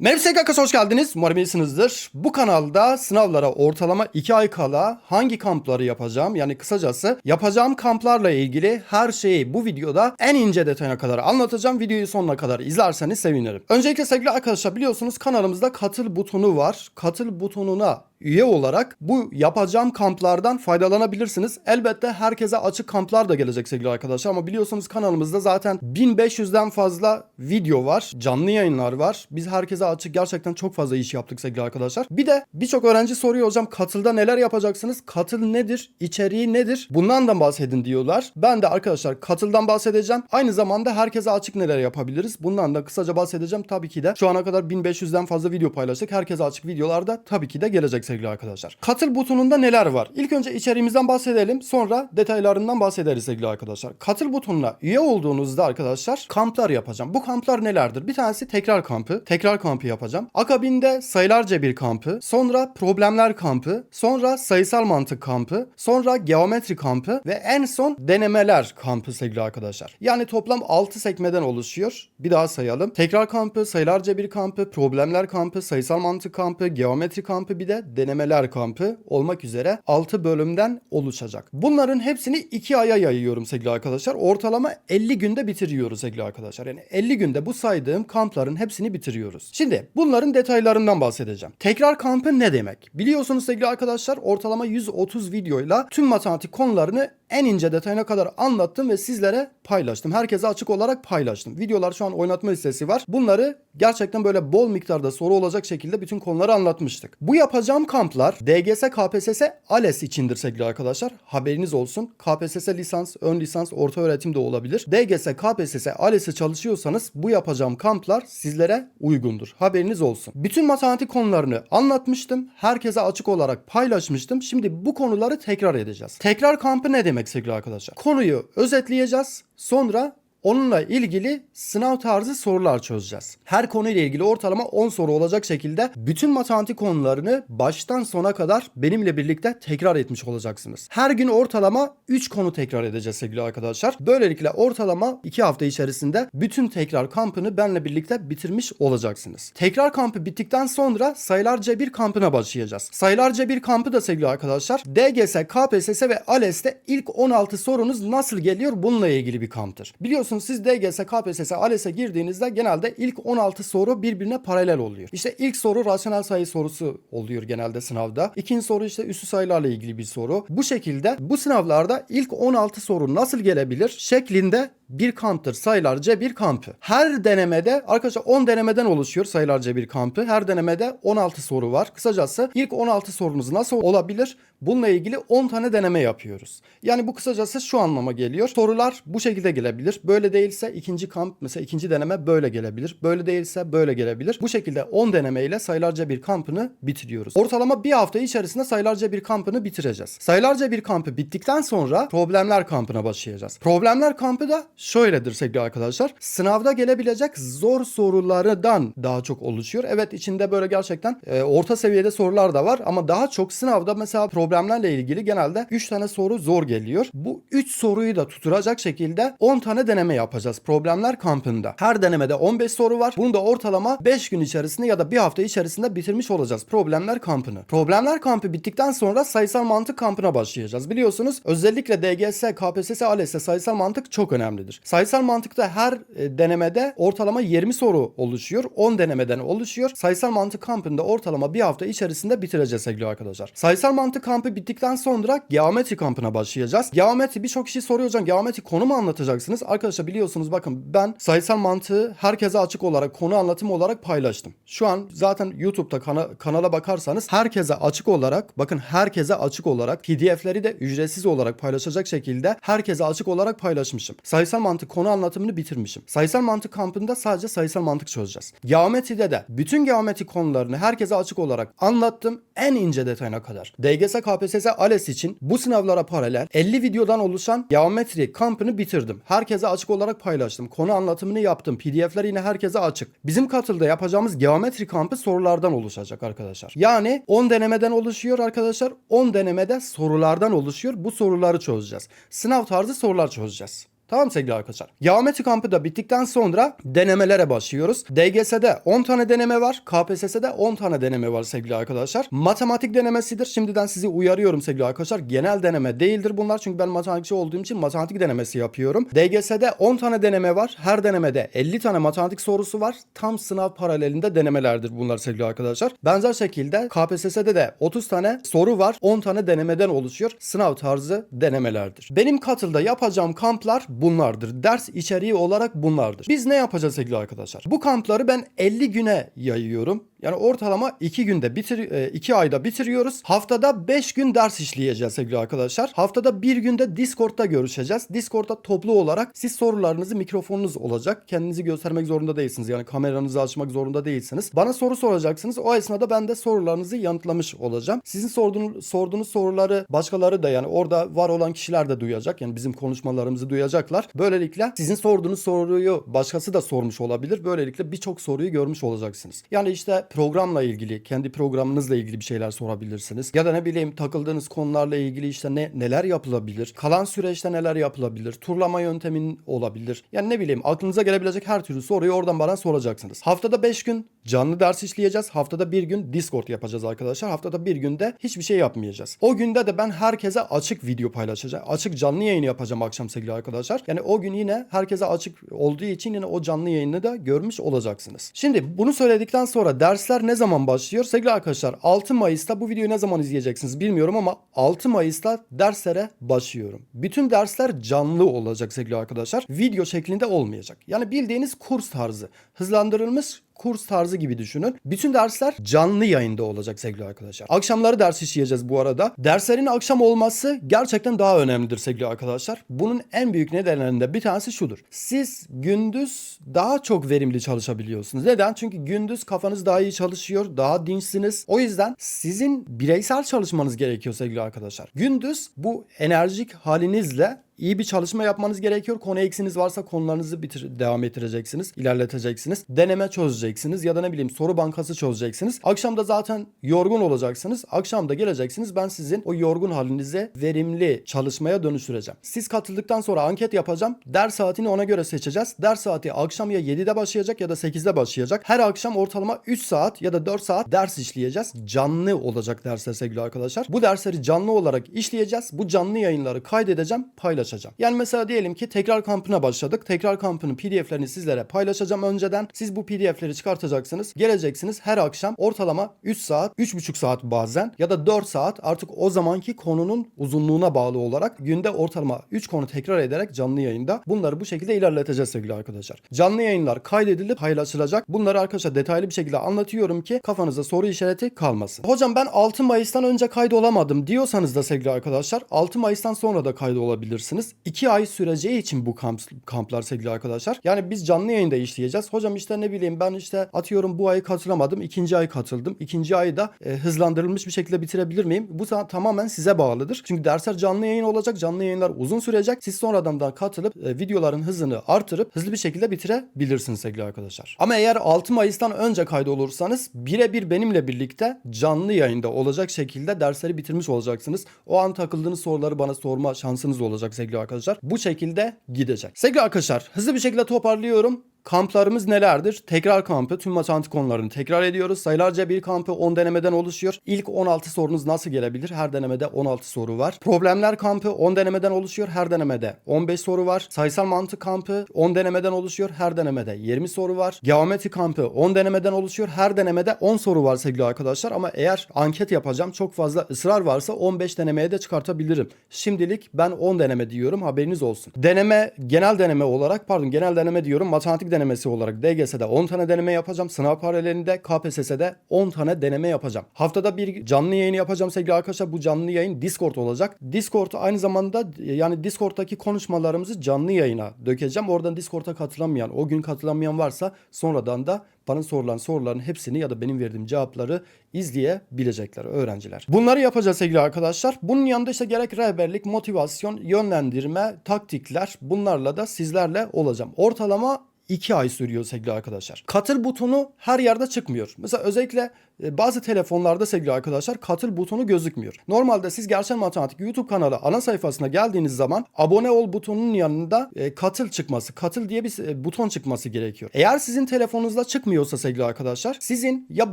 Merhaba SKK'ya hoş geldiniz. Umarım iyisinizdir. Bu kanalda sınavlara ortalama 2 ay kala hangi kampları yapacağım yani kısacası yapacağım kamplarla ilgili her şeyi bu videoda en ince detayına kadar anlatacağım. Videoyu sonuna kadar izlerseniz sevinirim. Öncelikle sevgili arkadaşlar biliyorsunuz kanalımızda katıl butonu var. Katıl butonuna üye olarak bu yapacağım kamplardan faydalanabilirsiniz. Elbette herkese açık kamplar da gelecek sevgili arkadaşlar ama biliyorsunuz kanalımızda zaten 1500'den fazla video var. Canlı yayınlar var. Biz herkese açık gerçekten çok fazla iş yaptık sevgili arkadaşlar. Bir de birçok öğrenci soruyor hocam katılda neler yapacaksınız? Katıl nedir? İçeriği nedir? Bundan da bahsedin diyorlar. Ben de arkadaşlar katıldan bahsedeceğim. Aynı zamanda herkese açık neler yapabiliriz? Bundan da kısaca bahsedeceğim. Tabii ki de şu ana kadar 1500'den fazla video paylaştık. Herkese açık videolarda tabii ki de gelecek sevgili arkadaşlar. Katıl butonunda neler var? İlk önce içeriğimizden bahsedelim. Sonra detaylarından bahsederiz sevgili arkadaşlar. Katıl butonuna üye olduğunuzda arkadaşlar kamplar yapacağım. Bu kamplar nelerdir? Bir tanesi tekrar kampı. Tekrar kampı yapacağım. Akabinde sayılarca bir kampı. Sonra problemler kampı. Sonra sayısal mantık kampı. Sonra geometri kampı. Ve en son denemeler kampı sevgili arkadaşlar. Yani toplam 6 sekmeden oluşuyor. Bir daha sayalım. Tekrar kampı, sayılarca bir kampı, problemler kampı, sayısal mantık kampı, geometri kampı bir de denemeler kampı olmak üzere 6 bölümden oluşacak. Bunların hepsini 2 aya yayıyorum sevgili arkadaşlar. Ortalama 50 günde bitiriyoruz sevgili arkadaşlar. Yani 50 günde bu saydığım kampların hepsini bitiriyoruz. Şimdi bunların detaylarından bahsedeceğim. Tekrar kampı ne demek? Biliyorsunuz sevgili arkadaşlar ortalama 130 videoyla tüm matematik konularını en ince detayına kadar anlattım ve sizlere paylaştım. Herkese açık olarak paylaştım. Videolar şu an oynatma listesi var. Bunları gerçekten böyle bol miktarda soru olacak şekilde bütün konuları anlatmıştık. Bu yapacağım kamplar DGS, KPSS, ALES içindir sevgili arkadaşlar. Haberiniz olsun. KPSS lisans, ön lisans, orta öğretim de olabilir. DGS, KPSS, ALES'i çalışıyorsanız bu yapacağım kamplar sizlere uygundur. Haberiniz olsun. Bütün matematik konularını anlatmıştım. Herkese açık olarak paylaşmıştım. Şimdi bu konuları tekrar edeceğiz. Tekrar kampı ne demek sevgili arkadaşlar? Konuyu özetleyeceğiz. Sonra Onunla ilgili sınav tarzı sorular çözeceğiz. Her konuyla ilgili ortalama 10 soru olacak şekilde bütün matematik konularını baştan sona kadar benimle birlikte tekrar etmiş olacaksınız. Her gün ortalama 3 konu tekrar edeceğiz sevgili arkadaşlar. Böylelikle ortalama 2 hafta içerisinde bütün tekrar kampını benle birlikte bitirmiş olacaksınız. Tekrar kampı bittikten sonra sayılarca bir kampına başlayacağız. Sayılarca bir kampı da sevgili arkadaşlar DGS, KPSS ve ALES'te ilk 16 sorunuz nasıl geliyor bununla ilgili bir kamptır. Biliyorsunuz siz DGS, KPSS, ALES'e girdiğinizde genelde ilk 16 soru birbirine paralel oluyor. İşte ilk soru rasyonel sayı sorusu oluyor genelde sınavda. İkinci soru işte üstü sayılarla ilgili bir soru. Bu şekilde bu sınavlarda ilk 16 soru nasıl gelebilir şeklinde bir kamptır. Sayılarca bir kampı. Her denemede arkadaşlar 10 denemeden oluşuyor sayılarca bir kampı. Her denemede 16 soru var. Kısacası ilk 16 sorunuz nasıl olabilir? Bununla ilgili 10 tane deneme yapıyoruz. Yani bu kısacası şu anlama geliyor. Sorular bu şekilde gelebilir. Böyle değilse ikinci kamp mesela ikinci deneme böyle gelebilir. Böyle değilse böyle gelebilir. Bu şekilde 10 denemeyle sayılarca bir kampını bitiriyoruz. Ortalama bir hafta içerisinde sayılarca bir kampını bitireceğiz. Sayılarca bir kampı bittikten sonra problemler kampına başlayacağız. Problemler kampı da şöyledir sevgili arkadaşlar. Sınavda gelebilecek zor sorulardan daha çok oluşuyor. Evet içinde böyle gerçekten e, orta seviyede sorular da var ama daha çok sınavda mesela problemlerle ilgili genelde 3 tane soru zor geliyor. Bu 3 soruyu da tuturacak şekilde 10 tane deneme yapacağız problemler kampında. Her denemede 15 soru var. Bunu da ortalama 5 gün içerisinde ya da bir hafta içerisinde bitirmiş olacağız problemler kampını. Problemler kampı bittikten sonra sayısal mantık kampına başlayacağız. Biliyorsunuz özellikle DGS, KPSS, ALES'te sayısal mantık çok önemlidir. Sayısal mantıkta her e, denemede ortalama 20 soru oluşuyor. 10 denemeden oluşuyor. Sayısal mantık kampında ortalama bir hafta içerisinde bitireceğiz sevgili arkadaşlar. Sayısal mantık kampı bittikten sonra geometri kampına başlayacağız. Geometri birçok kişi soruyor hocam geometri konu mu anlatacaksınız? Arkadaşlar biliyorsunuz bakın ben sayısal mantığı herkese açık olarak konu anlatımı olarak paylaştım. Şu an zaten YouTube'da kana- kanala bakarsanız herkese açık olarak bakın herkese açık olarak PDF'leri de ücretsiz olarak paylaşacak şekilde herkese açık olarak paylaşmışım. Sayısal mantık konu anlatımını bitirmişim. Sayısal mantık kampında sadece sayısal mantık çözeceğiz. Geometride de bütün geometri konularını herkese açık olarak anlattım en ince detayına kadar. DGS, KPSS, ALES için bu sınavlara paralel 50 videodan oluşan geometri kampını bitirdim. Herkese açık olarak paylaştım. Konu anlatımını yaptım. PDF'ler yine herkese açık. Bizim katılda yapacağımız geometri kampı sorulardan oluşacak arkadaşlar. Yani 10 denemeden oluşuyor arkadaşlar. 10 denemede sorulardan oluşuyor. Bu soruları çözeceğiz. Sınav tarzı sorular çözeceğiz. Tamam sevgili arkadaşlar. Geometri kampı da bittikten sonra denemelere başlıyoruz. DGS'de 10 tane deneme var. KPSS'de 10 tane deneme var sevgili arkadaşlar. Matematik denemesidir. Şimdiden sizi uyarıyorum sevgili arkadaşlar. Genel deneme değildir bunlar. Çünkü ben matematikçi olduğum için matematik denemesi yapıyorum. DGS'de 10 tane deneme var. Her denemede 50 tane matematik sorusu var. Tam sınav paralelinde denemelerdir bunlar sevgili arkadaşlar. Benzer şekilde KPSS'de de 30 tane soru var. 10 tane denemeden oluşuyor. Sınav tarzı denemelerdir. Benim katılda yapacağım kamplar bunlardır. Ders içeriği olarak bunlardır. Biz ne yapacağız sevgili arkadaşlar? Bu kampları ben 50 güne yayıyorum. Yani ortalama 2 günde bitir 2 ayda bitiriyoruz. Haftada 5 gün ders işleyeceğiz sevgili arkadaşlar. Haftada bir günde Discord'da görüşeceğiz. Discord'da toplu olarak siz sorularınızı mikrofonunuz olacak. Kendinizi göstermek zorunda değilsiniz. Yani kameranızı açmak zorunda değilsiniz. Bana soru soracaksınız. O esnada ben de sorularınızı yanıtlamış olacağım. Sizin sorduğunuz, sorduğunuz soruları başkaları da yani orada var olan kişiler de duyacak. Yani bizim konuşmalarımızı duyacaklar. Böylelikle sizin sorduğunuz soruyu başkası da sormuş olabilir. Böylelikle birçok soruyu görmüş olacaksınız. Yani işte programla ilgili, kendi programınızla ilgili bir şeyler sorabilirsiniz. Ya da ne bileyim takıldığınız konularla ilgili işte ne neler yapılabilir? Kalan süreçte neler yapılabilir? Turlama yöntemin olabilir. Yani ne bileyim aklınıza gelebilecek her türlü soruyu oradan bana soracaksınız. Haftada 5 gün canlı ders işleyeceğiz. Haftada bir gün Discord yapacağız arkadaşlar. Haftada bir günde hiçbir şey yapmayacağız. O günde de ben herkese açık video paylaşacağım. Açık canlı yayını yapacağım akşam sevgili arkadaşlar. Yani o gün yine herkese açık olduğu için yine o canlı yayını da görmüş olacaksınız. Şimdi bunu söyledikten sonra dersler ne zaman başlıyor? Sevgili arkadaşlar 6 Mayıs'ta bu videoyu ne zaman izleyeceksiniz bilmiyorum ama 6 Mayıs'ta derslere başlıyorum. Bütün dersler canlı olacak sevgili arkadaşlar. Video şeklinde olmayacak. Yani bildiğiniz kurs tarzı. Hızlandırılmış kurs tarzı gibi düşünün. Bütün dersler canlı yayında olacak sevgili arkadaşlar. Akşamları ders işleyeceğiz bu arada. Derslerin akşam olması gerçekten daha önemlidir sevgili arkadaşlar. Bunun en büyük nedenlerinden bir tanesi şudur. Siz gündüz daha çok verimli çalışabiliyorsunuz. Neden? Çünkü gündüz kafanız daha iyi çalışıyor, daha dinçsiniz. O yüzden sizin bireysel çalışmanız gerekiyor sevgili arkadaşlar. Gündüz bu enerjik halinizle iyi bir çalışma yapmanız gerekiyor. Konu eksiniz varsa konularınızı bitir devam ettireceksiniz, ilerleteceksiniz. Deneme çözeceksiniz ya da ne bileyim soru bankası çözeceksiniz. Akşam da zaten yorgun olacaksınız. Akşam da geleceksiniz. Ben sizin o yorgun halinize verimli çalışmaya dönüştüreceğim. Siz katıldıktan sonra anket yapacağım. Ders saatini ona göre seçeceğiz. Ders saati akşam ya 7'de başlayacak ya da 8'de başlayacak. Her akşam ortalama 3 saat ya da 4 saat ders işleyeceğiz. Canlı olacak dersler sevgili arkadaşlar. Bu dersleri canlı olarak işleyeceğiz. Bu canlı yayınları kaydedeceğim, paylaşacağım paylaşacağım. Yani mesela diyelim ki tekrar kampına başladık. Tekrar kampının PDF'lerini sizlere paylaşacağım önceden. Siz bu PDF'leri çıkartacaksınız. Geleceksiniz her akşam ortalama 3 saat, 3,5 saat bazen ya da 4 saat artık o zamanki konunun uzunluğuna bağlı olarak günde ortalama 3 konu tekrar ederek canlı yayında bunları bu şekilde ilerleteceğiz sevgili arkadaşlar. Canlı yayınlar kaydedilip paylaşılacak. Bunları arkadaşlar detaylı bir şekilde anlatıyorum ki kafanızda soru işareti kalmasın. Hocam ben 6 Mayıs'tan önce kaydolamadım diyorsanız da sevgili arkadaşlar 6 Mayıs'tan sonra da kaydolabilirsiniz. 2 ay süreceği için bu kamp, kamplar sevgili arkadaşlar. Yani biz canlı yayında işleyeceğiz. Hocam işte ne bileyim ben işte atıyorum bu ayı katılamadım. ikinci ay katıldım. İkinci ayı da e, hızlandırılmış bir şekilde bitirebilir miyim? Bu tamamen size bağlıdır. Çünkü dersler canlı yayın olacak. Canlı yayınlar uzun sürecek. Siz sonradan da katılıp e, videoların hızını artırıp hızlı bir şekilde bitirebilirsiniz sevgili arkadaşlar. Ama eğer 6 Mayıs'tan önce kaydolursanız birebir benimle birlikte canlı yayında olacak şekilde dersleri bitirmiş olacaksınız. O an takıldığınız soruları bana sorma şansınız olacak sevgili arkadaşlar. Bu şekilde gidecek. Sevgili arkadaşlar hızlı bir şekilde toparlıyorum. Kamplarımız nelerdir? Tekrar kampı tüm matematik konularını tekrar ediyoruz. Sayılarca bir kampı 10 denemeden oluşuyor. İlk 16 sorunuz nasıl gelebilir? Her denemede 16 soru var. Problemler kampı 10 denemeden oluşuyor. Her denemede 15 soru var. Sayısal mantık kampı 10 denemeden oluşuyor. Her denemede 20 soru var. Geometri kampı 10 denemeden oluşuyor. Her denemede 10 soru var sevgili arkadaşlar. Ama eğer anket yapacağım çok fazla ısrar varsa 15 denemeye de çıkartabilirim. Şimdilik ben 10 deneme diyorum haberiniz olsun. Deneme genel deneme olarak pardon genel deneme diyorum matematik denemesi olarak DGS'de 10 tane deneme yapacağım. Sınav paralelinde KPSS'de 10 tane deneme yapacağım. Haftada bir canlı yayın yapacağım sevgili arkadaşlar. Bu canlı yayın Discord olacak. Discord aynı zamanda yani Discord'daki konuşmalarımızı canlı yayına dökeceğim. Oradan Discord'a katılamayan, o gün katılamayan varsa sonradan da bana sorulan soruların hepsini ya da benim verdiğim cevapları izleyebilecekler öğrenciler. Bunları yapacağız sevgili arkadaşlar. Bunun yanında işte gerek rehberlik, motivasyon, yönlendirme, taktikler bunlarla da sizlerle olacağım. Ortalama 2 ay sürüyor sevgili arkadaşlar. Katıl butonu her yerde çıkmıyor. Mesela özellikle e, bazı telefonlarda sevgili arkadaşlar katıl butonu gözükmüyor. Normalde siz Gerçek Matematik YouTube kanalı ana sayfasına geldiğiniz zaman abone ol butonunun yanında e, katıl çıkması, katıl diye bir e, buton çıkması gerekiyor. Eğer sizin telefonunuzda çıkmıyorsa sevgili arkadaşlar sizin ya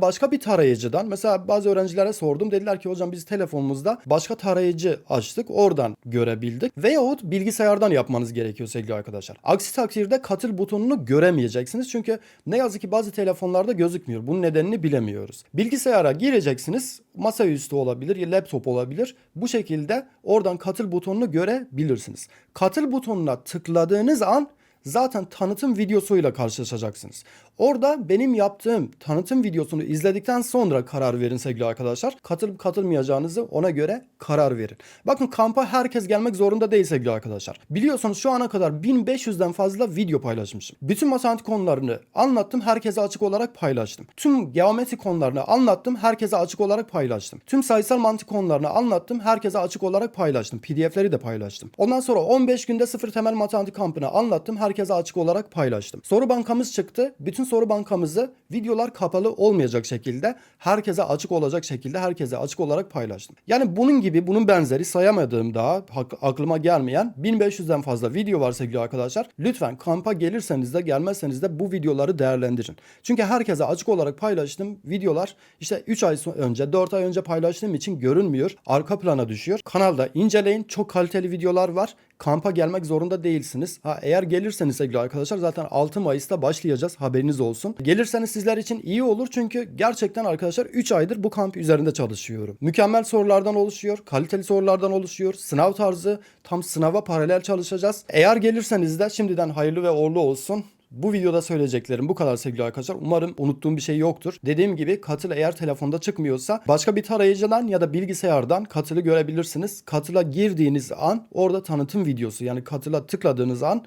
başka bir tarayıcıdan mesela bazı öğrencilere sordum dediler ki hocam biz telefonumuzda başka tarayıcı açtık oradan görebildik veyahut bilgisayardan yapmanız gerekiyor sevgili arkadaşlar. Aksi takdirde katıl butonunu göremeyeceksiniz çünkü ne yazık ki bazı telefonlarda gözükmüyor. Bunun nedenini bilemiyoruz. Bilgisayara gireceksiniz masaüstü olabilir laptop olabilir. Bu şekilde oradan katıl butonunu görebilirsiniz. Katıl butonuna tıkladığınız an zaten tanıtım videosuyla karşılaşacaksınız. Orada benim yaptığım tanıtım videosunu izledikten sonra karar verin sevgili arkadaşlar. Katılıp katılmayacağınızı ona göre karar verin. Bakın kampa herkes gelmek zorunda değil sevgili arkadaşlar. Biliyorsunuz şu ana kadar 1500'den fazla video paylaşmışım. Bütün matematik konularını anlattım, herkese açık olarak paylaştım. Tüm geometri konularını anlattım, herkese açık olarak paylaştım. Tüm sayısal mantık konularını anlattım, herkese açık olarak paylaştım. PDF'leri de paylaştım. Ondan sonra 15 günde sıfır temel matematik kampını anlattım, herkese açık olarak paylaştım. Soru bankamız çıktı. Bütün soru bankamızı videolar kapalı olmayacak şekilde, herkese açık olacak şekilde, herkese açık olarak paylaştım. Yani bunun gibi, bunun benzeri sayamadığım daha aklıma gelmeyen 1500'den fazla video var sevgili arkadaşlar. Lütfen kampa gelirseniz de gelmezseniz de bu videoları değerlendirin. Çünkü herkese açık olarak paylaştığım videolar işte 3 ay önce, 4 ay önce paylaştığım için görünmüyor. Arka plana düşüyor. Kanalda inceleyin. Çok kaliteli videolar var. Kampa gelmek zorunda değilsiniz. Ha eğer gelirseniz sevgili arkadaşlar zaten 6 Mayıs'ta başlayacağız. Haberiniz olsun. Gelirseniz sizler için iyi olur çünkü gerçekten arkadaşlar 3 aydır bu kamp üzerinde çalışıyorum. Mükemmel sorulardan oluşuyor. Kaliteli sorulardan oluşuyor. Sınav tarzı tam sınava paralel çalışacağız. Eğer gelirseniz de şimdiden hayırlı ve uğurlu olsun. Bu videoda söyleyeceklerim bu kadar sevgili arkadaşlar. Umarım unuttuğum bir şey yoktur. Dediğim gibi katıl eğer telefonda çıkmıyorsa başka bir tarayıcıdan ya da bilgisayardan katılı görebilirsiniz. Katıla girdiğiniz an orada tanıtım videosu yani katıla tıkladığınız an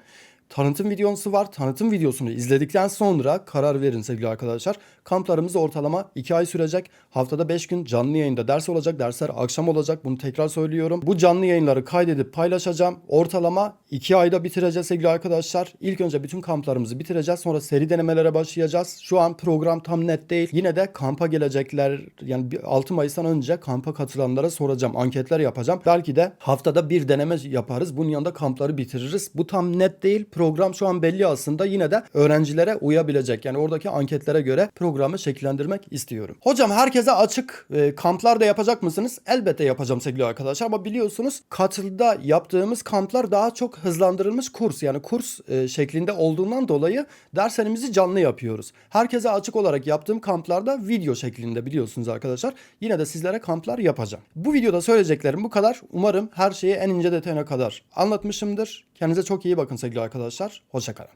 tanıtım videosu var. Tanıtım videosunu izledikten sonra karar verin sevgili arkadaşlar. Kamplarımız ortalama 2 ay sürecek. Haftada 5 gün canlı yayında ders olacak. Dersler akşam olacak. Bunu tekrar söylüyorum. Bu canlı yayınları kaydedip paylaşacağım. Ortalama 2 ayda bitireceğiz sevgili arkadaşlar. İlk önce bütün kamplarımızı bitireceğiz. Sonra seri denemelere başlayacağız. Şu an program tam net değil. Yine de kampa gelecekler yani bir 6 Mayıs'tan önce kampa katılanlara soracağım. Anketler yapacağım. Belki de haftada bir deneme yaparız. Bunun yanında kampları bitiririz. Bu tam net değil. Program şu an belli aslında. Yine de öğrencilere uyabilecek. Yani oradaki anketlere göre programı şekillendirmek istiyorum. Hocam herkese açık e, kamplar da yapacak mısınız? Elbette yapacağım sevgili arkadaşlar. Ama biliyorsunuz katılda yaptığımız kamplar daha çok hızlandırılmış kurs. Yani kurs e, şeklinde olduğundan dolayı derslerimizi canlı yapıyoruz. Herkese açık olarak yaptığım kamplarda video şeklinde biliyorsunuz arkadaşlar. Yine de sizlere kamplar yapacağım. Bu videoda söyleyeceklerim bu kadar. Umarım her şeyi en ince detayına kadar anlatmışımdır. Kendinize çok iyi bakın sevgili arkadaşlar. Hoşçakalın.